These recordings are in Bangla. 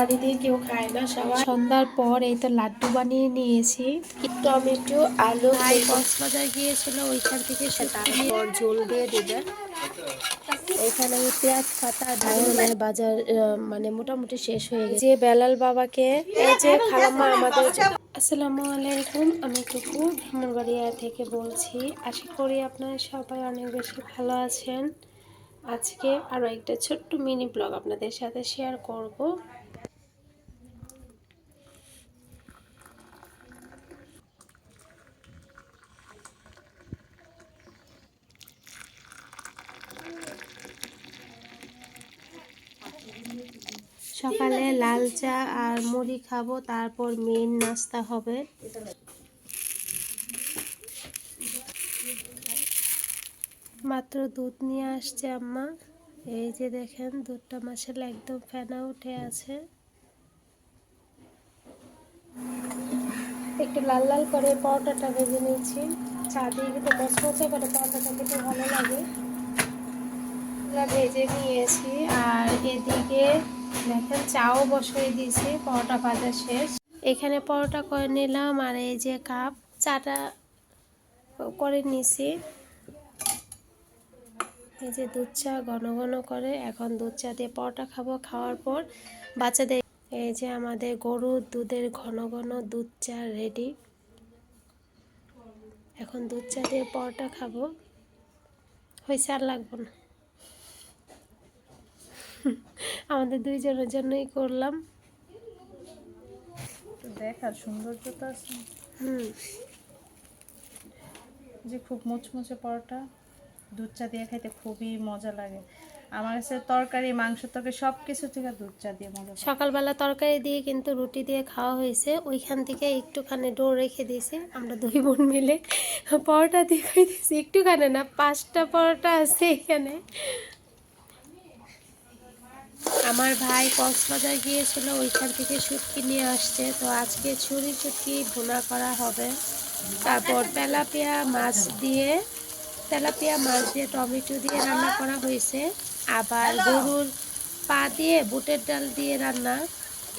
বাড়িতে কেউ খায় না সবাই সন্ধ্যার পর এই তো লাড্ডু বানিয়ে নিয়েছি। টমেটো আলু কক্সবাজার গিয়েছিল ওইখান থেকে সেটা পর ঝোল দিয়ে দিবে। এখানে পেঁয়াজ পাতা ঢালনের বাজার আহ, মানে মোটামুটি শেষ হয়ে গেছে। যে বেলাল বাবাকে এই যে খালাম্মা আমাদের আসসালামু আলাইকুম আমি টুকু ভ্রমণবাড়িয়া থেকে বলছি। আশা করি আপনারা সবাই অনেক বেশি ভালো আছেন। আজকে আরও একটা ছোট্ট মিনি ব্লগ আপনাদের সাথে শেয়ার করব। সকালে লাল চা আর মুড়ি খাব তারপর মেন নাস্তা হবে। মাত্র দুধ নিয়ে আসছে আম্মা। এই যে দেখেন দুধটা মাসের একদম ফেনা উঠে আছে। একটু লাল লাল করে পরোটাটা ভেজে নিয়েছি। চা দিয়ে কিন্তু মচমচে করে পরোটাটা খেতে ভালো লাগে। ভেজে নিয়েছি আর এদিকে দেখেন চাও বসিয়ে দিয়েছি, পরোটা ভাজা শেষ। এখানে পরোটা করে নিলাম আর এই যে কাপ, চাটা করে নিছি। এই যে দুধ চা ঘন ঘন করে, এখন দুধ চা দিয়ে পরোটা খাব খাওয়ার পর। বাচ্চাদের, এই যে আমাদের গরুর দুধের ঘন ঘন দুধ চা রেডি এখন দুধ চা দিয়ে পরোটা খাব। হয়েছে আর লাগবো না। আমাদের দুইজনের জন্যই করলাম। দেখার সৌন্দর্য তো আছে। হুম। যে খুব মুচমুচে পরোটা দুধ চা দিয়ে খাইতে খুবই মজা লাগে। আমার কাছে তরকারি মাংস তরকারি সব কিছু থেকে দুধ চা দিয়ে মজা সকালবেলা তরকারি দিয়ে কিন্তু রুটি দিয়ে খাওয়া হয়েছে। ওইখান থেকে একটুখানি ডোর রেখে দিয়েছি। আমরা দুই বোন মিলে পরোটা দিয়ে খাই দিয়েছি একটুখানি না পাঁচটা পরোটা আছে এখানে। আমার ভাই কক্সবাজার গিয়েছিল, ওইখান থেকে শুটকি নিয়ে আসছে। তো আজকে ছুরি শুটকি ভুনা করা হবে। তারপর তেলাপিয়া মাছ দিয়ে, তেলাপিয়া মাছ দিয়ে টমেটো দিয়ে রান্না করা হয়েছে। আবার গরুর পা দিয়ে বুটের ডাল দিয়ে রান্না।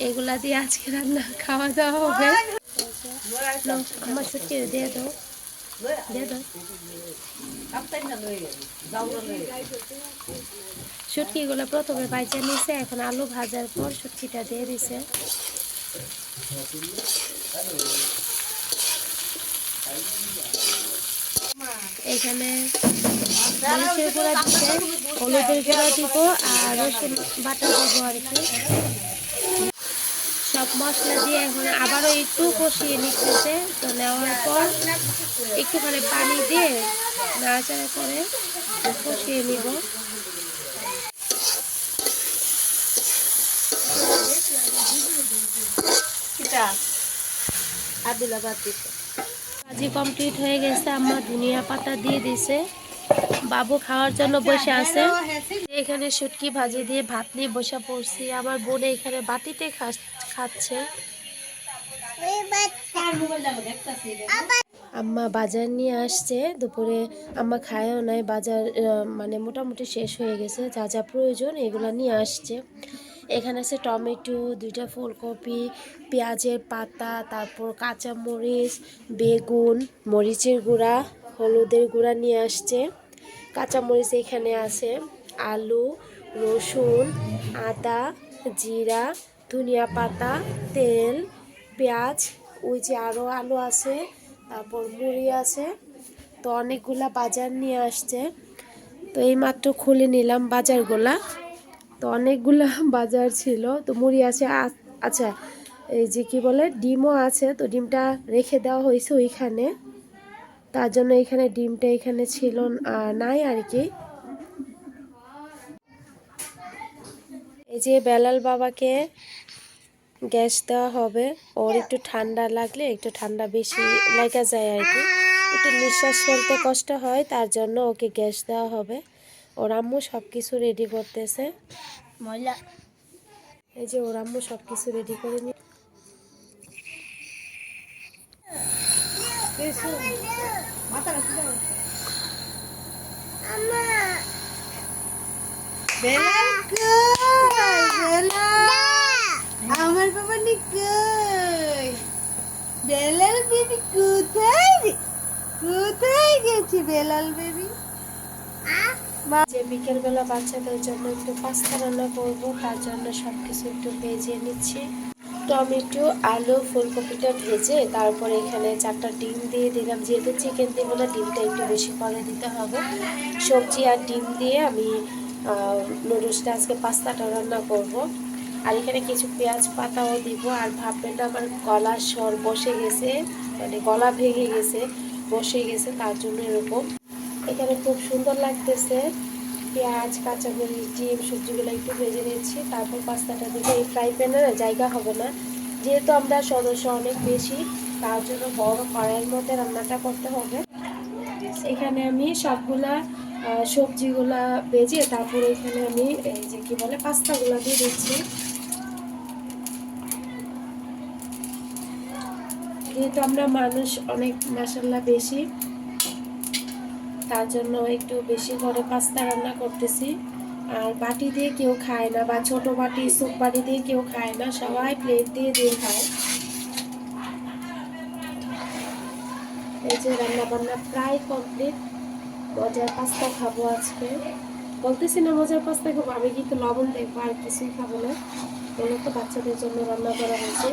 এগুলা দিয়ে আজকে রান্না, খাওয়া দাওয়া হবে। আমার শুটকি দিয়ে দাও। দিয়ে দাও। শুটকিগুলো প্রথমে বাইচা নিছে, এখন আলু ভাজার পর শুটকিটা দিয়ে দিছে। এখানে আর বাটা দিব আর কি। সব মশলা দিয়ে এখন আবারও একটু কষিয়ে নিতেছে, তো নেওয়ার পর একটুখানি পানি দিয়ে নাড়াচাড়া করে কষিয়ে নিব। ভাজি কমপ্লিট হয়ে গেছে আম্মা ধনিয়া পাতা দিয়ে দিছে। বাবু খাওয়ার জন্য বসে আছে। এখানে শুটকি ভাজি দিয়ে ভাত নিয়ে বসে পড়ছি। আমার বোন এখানে বাটিতে খাচ্ছে। আম্মা বাজার নিয়ে আসছে। দুপুরে আম্মা খায়ও নাই। বাজার মানে মোটামুটি শেষ হয়ে গেছে। যা যা প্রয়োজন এগুলো নিয়ে আসছে। এখানে আছে টমেটো, দুইটা ফুলকপি, পেঁয়াজের পাতা, তারপর কাঁচামরিচ, বেগুন, মরিচের গুঁড়া, হলুদের গুঁড়া নিয়ে আসছে। কাঁচামরিচ এখানে আছে, আলু, রসুন, আদা, জিরা, ধনিয়া পাতা, তেল, পেঁয়াজ, ওই যে আরও আলু আছে, তারপর মুড়ি আছে। তো অনেকগুলা বাজার নিয়ে আসছে। তো এই মাত্র খুলে নিলাম বাজারগুলা। তো অনেকগুলো বাজার ছিল। তো মুড়ি আছে আচ্ছা এই যে কি বলে, ডিমও আছে। তো ডিমটা রেখে দেওয়া হয়েছে ওইখানে। তার জন্য এখানে ডিমটা এখানে ছিল নাই আর কি। এই যে বেলাল বাবাকে গ্যাস দেওয়া হবে। ওর একটু ঠান্ডা লাগলে একটু ঠান্ডা বেশি লাগা যায় আর কি। একটু নিঃশ্বাস ফেলতে কষ্ট হয়, তার জন্য ওকে গ্যাস দেওয়া হবে। ওর আম্মু সব কিছু রেডি করতেছে। মজা এই যে ওর আম্মু সব কিছু রেডি করে নি বেলা বাবা নি কই বেলাল বেবি কোথায়? কোথায় গেছে বেলাল বেবি? যে বিকেলবেলা বাচ্চাদের জন্য একটু পাস্তা রান্না করব, তার জন্য সব কিছু একটু ভেজে নিচ্ছি। টমেটো, আলু, ফুলকপিটা ভেজে তারপরে এখানে চারটা ডিম দিয়ে দিলাম। যেহেতু চিকেন দিব না, ডিমটা একটু বেশি করে দিতে হবে। সবজি আর ডিম দিয়ে আমি নুডলসটা আজকে পাস্তাটা রান্না করব। আর এখানে কিছু পেঁয়াজ পাতাও দিব। আর ভাববেন না, আমার গলার স্বর বসে গেছে মানে গলা ভেঙে গেছে, বসে গেছে, তার জন্য এরকম এখানে খুব সুন্দর লাগতেছে। পেঁয়াজ, কাঁচামরিচ, ডিম, সবজিগুলো একটু ভেজে নিচ্ছি। তারপর পাস্তাটা দিকে এই ফ্রাই প্যানে জায়গা হবে না। যেহেতু আমরা সদস্য অনেক বেশি, তার জন্য বড় কড়াইয়ের মধ্যে রান্নাটা করতে হবে। এখানে আমি সবগুলা সবজিগুলা ভেজে তারপরে এখানে আমি এই যে কি বলে, পাস্তাগুলো দিয়ে দিচ্ছি। যেহেতু আমরা মানুষ অনেক মশলা বেশি তার জন্য একটু বেশি করে পাস্তা রান্না করতেছি। আর বাটি দিয়ে কেউ খায় না বা ছোট বাটি সুপ বাটি দিয়ে কেউ খায় না সবাই প্লেট দিয়ে দিয়ে খায়। এই যে রান্না বান্না প্রায় কমপ্লিট মজার পাস্তা খাব আজকে। বলতেছি না মজার পাস্তা খাব আমি কিন্তু লবণ দেখব আর কিছুই খাব না। এগুলো তো বাচ্চাদের জন্য রান্না করা হয়েছে।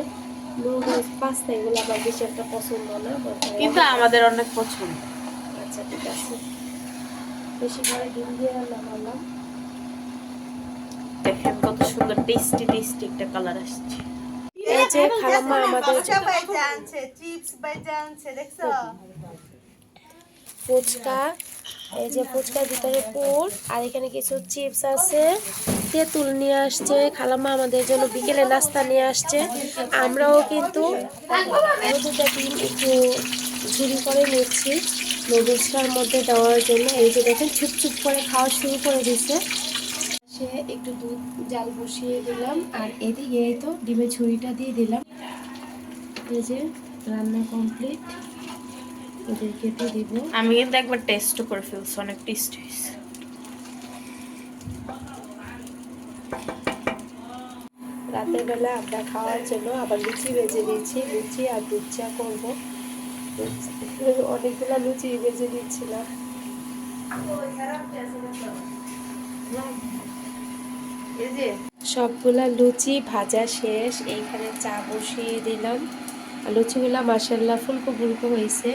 নুডলস পাস্তা এগুলো আমার বেশি একটা পছন্দ না কিন্তু আমাদের অনেক পছন্দ। আচ্ছা ঠিক আছে। বেশি করে ডিম দিয়ে রান্না করলাম। দেখেন কত সুন্দর টেস্টি টেস্টি একটা কালার আসছে। এই যে খালাম্মা আমাদের চিপস দেখছ? ফুচকা এই যে ফুচকার ভিতরে পুর আর এখানে কিছু চিপস আছে। তেঁতুল নিয়ে আসছে খালাম্মা আমাদের জন্য বিকেলে নাস্তা নিয়ে আসছে। আমরাও কিন্তু দুটা একটু ঝুরি করে নিচ্ছি। নুডলসটার মধ্যে দেওয়ার জন্য এই যে দেখেন চুপ চুপ করে খাওয়া শুরু করে দিছে। সে একটু দুধ জাল বসিয়ে দিলাম আর এদিকে তো ডিমের ছুরিটা দিয়ে দিলাম। এই যে রান্না কমপ্লিট ওদেরকে দিয়ে দিব। আমি কিন্তু একবার টেস্ট করে ফেলছি অনেক টেস্টি হয়েছে। রাতের বেলা আমরা খাওয়ার জন্য আবার লুচি ভেজে দিচ্ছি লুচি আর দুধ চা করব। অনেকগুলো লুচি ভেজে দিচ্ছিলাম সবগুলা লুচি ভাজা শেষ, এইখানে চা বসিয়ে দিলাম। লুচিগুলা মাসাল্লাহ ফুলকো ফুলকো হয়েছে।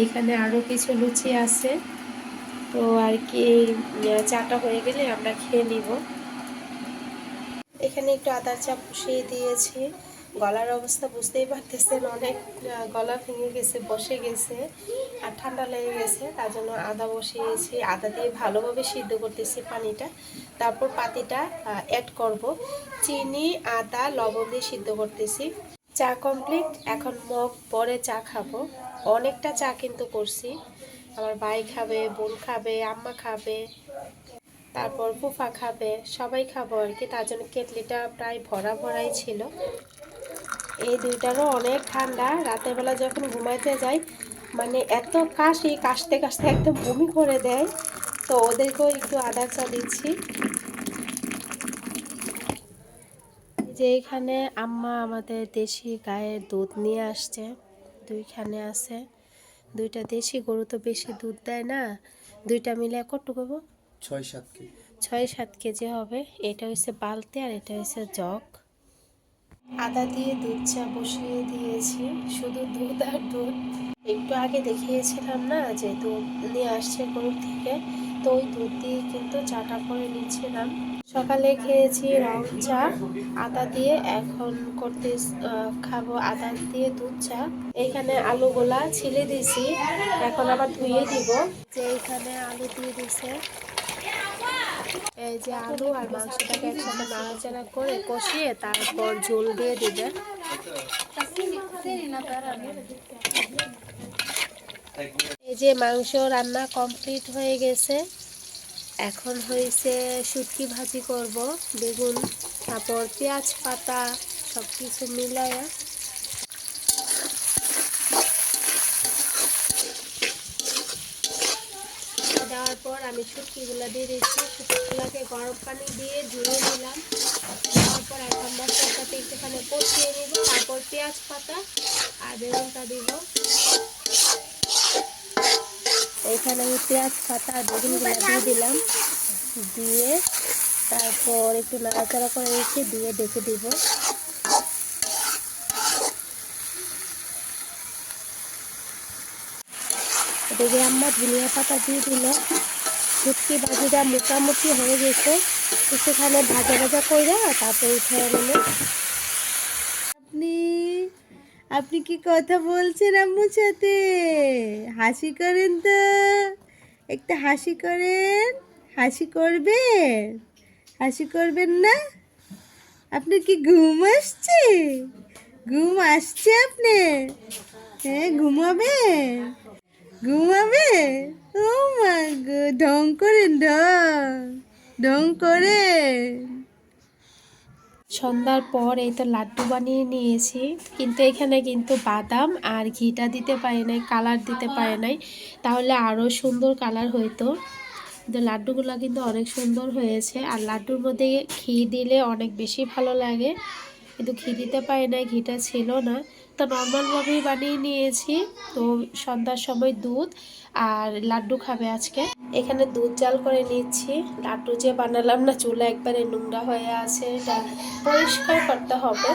এইখানে আরও কিছু লুচি আছে। তো আর কি চাটা হয়ে গেলে আমরা খেয়ে নিব। এখানে একটু আদার চা বসিয়ে দিয়েছি। গলার অবস্থা বুঝতেই পারতেছেন অনেক গলা ভেঙে গেছে, বসে গেছে আর ঠান্ডা লেগে গেছে। তার জন্য আদা বসিয়েছি, আদা দিয়ে ভালোভাবে সিদ্ধ করতেছি পানিটা। তারপর পাতিটা অ্যাড করব। চিনি, আদা, লবণ দিয়ে সিদ্ধ করতেছি। চা কমপ্লিট এখন মগ, পরে চা খাব। অনেকটা চা কিন্তু করছি। আমার ভাই খাবে, বোন খাবে, আম্মা খাবে, তারপর ফুফা খাবে, সবাই খাব আর কি। তার জন্য কেটলিটা প্রায় ভরা ভরাই ছিল। এই দুইটারও অনেক ঠান্ডা। রাতের বেলা যখন ঘুমাইতে যাই মানে এত কাশি কাশতে কাশতে একদম বমি করে দেয়। তো ওদেরকেও একটু আদা চা দিচ্ছি। যে এখানে আম্মা আমাদের দেশি গায়ের দুধ নিয়ে আসছে। দুইখানে আছে। দুইটা দেশি গরু তো বেশি দুধ দেয় না। দুইটা মিলে কতটুকু গো? ছয় সাত কেজি। ছয় সাত কেজি হবে। এটা হচ্ছে বালতি আর এটা হচ্ছে জগ। আদা দিয়ে দুধ চা বসিয়ে দিয়েছি, শুধু দুধ আর দুধ। একটু আগে দেখিয়েছিলাম না যে দুধ নিয়ে আসছে গরুর থেকে, তো ওই দুধ দিয়ে কিন্তু চাটা করে নিচ্ছিলাম। সকালে খেয়েছি রং চা, আদা দিয়ে এখন করতে খাব আদা দিয়ে দুধ চা। এইখানে আলুগুলা ছিলে দিছি, এখন আবার ধুয়ে দিব। যে এইখানে আলু দিয়ে দিছে এই যে আলু আর মাংসটাকে একসাথে নাড়াচাড়া করে কষিয়ে তারপর ঝোল দিয়ে দিবে। এই যে মাংস রান্না কমপ্লিট হয়ে গেছে। এখন হয়েছে শুটকি ভাজি করব, বেগুন, তারপর পেঁয়াজ পাতা সব কিছু মিলায়া দেওয়ার পর আমি শুটকিগুলো দিয়ে দিচ্ছি। শুটকিগুলোকে গরম পানি দিয়ে ধুয়ে নিলাম। তারপর এখন মশলার সাথে একটুখানি পোস্ত তেজপাতা আর বেগুনটা দিব। এখানে আমি পেঁয়াজ পাতা আর বেগুনগুলো দিয়ে দিলাম। দিয়ে তারপর একটু নাড়াচাড়া করে রেখে দিয়ে ডেকে দিব। এদিকে আম্মা ধনিয়া পাতা দিয়ে দিল শুটকি ভাজিটা মোটামুটি হয়ে গেছে। একটুখানে ভাজা ভাজা করে তারপর উঠে নিল আপনি আপনি কি কথা বলছেন আম্মুর সাথে? হাসি করেন তো। একটা হাসি করেন, হাসি করবেন হাসি করবেন না? আপনার কি ঘুম আসছে? ঘুম আসছে আপনি হ্যাঁ ঘুমাবে ঘুমাবে ঢং করেন ঢং সন্ধ্যার পর এই তো লাড্ডু বানিয়ে নিয়েছি। কিন্তু এখানে কিন্তু বাদাম আর ঘিটা দিতে পারি নাই, কালার দিতে পারে নাই। তাহলে আরও সুন্দর কালার হইতো। কিন্তু লাড্ডুগুলো কিন্তু অনেক সুন্দর হয়েছে। আর লাড্ডুর মধ্যে ঘি দিলে অনেক বেশি ভালো লাগে। কিন্তু ঘি দিতে পারি নাই, ঘিটা ছিল না। তো নর্মালভাবেই বানিয়ে নিয়েছি। তো সন্ধ্যার সময় দুধ আর লাড্ডু খাবে আজকে। এখানে দুধ জাল করে নিচ্ছি। লাড্ডু যে বানালাম না, চুলা একবারে নোংরা হয়ে আছে। এটা পরিষ্কার করতে হবে।